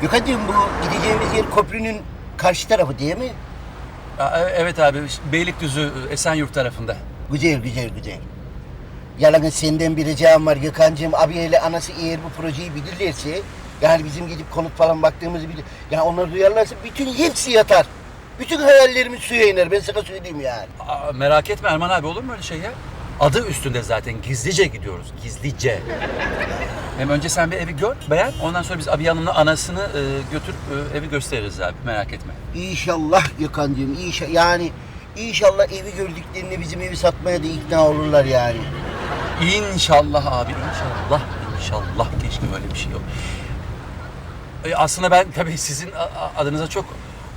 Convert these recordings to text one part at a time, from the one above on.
Gökhan'cığım bu gideceğimiz yer köprünün karşı tarafı değil mi? Aa, e- evet abi Beylikdüzü Esenyurt tarafında. Güzel güzel güzel. Yalnız senden bir ricam var Gökhan'cığım. Abiyle anası eğer bu projeyi bilirlerse... Yani bizim gidip konut falan baktığımızı bilir. Ya onlar duyarlarsa bütün hepsi yatar. Bütün hayallerimiz suya iner. Ben sana söyleyeyim yani. Aa, merak etme Erman abi olur mu öyle şey ya? Adı üstünde zaten gizlice gidiyoruz gizlice. Hem önce sen bir evi gör, beğen. Ondan sonra biz abi yanına anasını e, götürüp e, evi gösteririz abi merak etme. İnşallah Gökhan'cığım. inşallah yani inşallah evi gördüklerinde bizim evi satmaya da ikna olurlar yani. İnşallah abi inşallah. İnşallah keşke öyle bir şey yok. E, aslında ben tabii sizin a- a- adınıza çok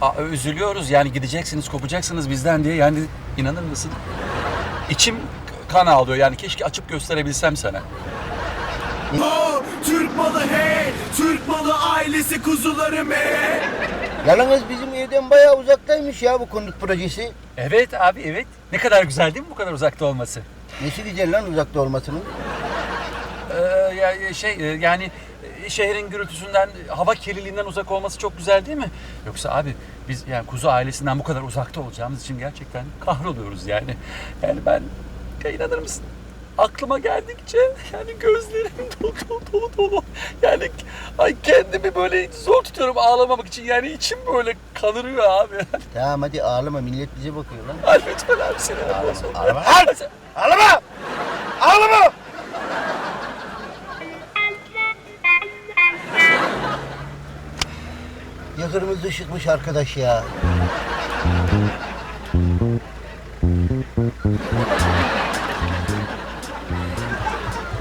a- üzülüyoruz. Yani gideceksiniz, kopacaksınız bizden diye. Yani inanır mısın? İçim kan ağlıyor. Yani keşke açıp gösterebilsem sana. Ho, Türk malı hey, Türk malı ailesi kuzularım hey. Yalnız bizim evden bayağı uzaktaymış ya bu konut projesi. Evet abi evet. Ne kadar güzel değil mi bu kadar uzakta olması? Nesi güzel lan uzakta olmasının? Ee, ya şey e, yani e, şehrin gürültüsünden, hava kirliliğinden uzak olması çok güzel değil mi? Yoksa abi biz yani kuzu ailesinden bu kadar uzakta olacağımız için gerçekten kahroluyoruz yani. Yani ben ya inanır mısın? Aklıma geldikçe yani gözlerim dolu dolu dolu dolu. Yani ay kendimi böyle zor tutuyorum ağlamamak için. Yani içim böyle kanırıyor abi. Tamam hadi ağlama millet bize bakıyor lan. Ay lütfen abi seni ağlama. Ağlama lan! Ağlama! Ağlama! Ya kırmızı ışıkmış arkadaş ya.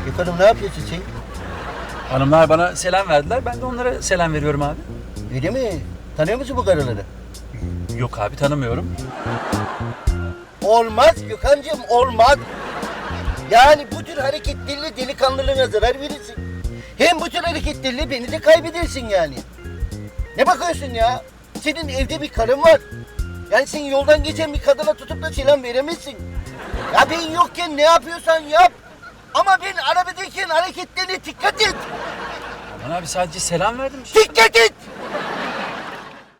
Yukarım ne yapıyorsun sen? Hanımlar bana selam verdiler. Ben de onlara selam veriyorum abi. Öyle mi? Tanıyor musun bu karıları? Yok abi tanımıyorum. Olmaz Gökhan'cığım olmaz. Yani bu tür hareketlerle delikanlılığına zarar verirsin. Hem bu tür hareketlerle beni de kaybedersin yani. Ne bakıyorsun ya? Senin evde bir karın var. Yani sen yoldan geçen bir kadına tutup da selam veremezsin. Ya ben yokken ne yapıyorsan yap. Ama ben arabadayken hareketlerine dikkat et. Aman abi sadece selam verdim işte. Dikkat et.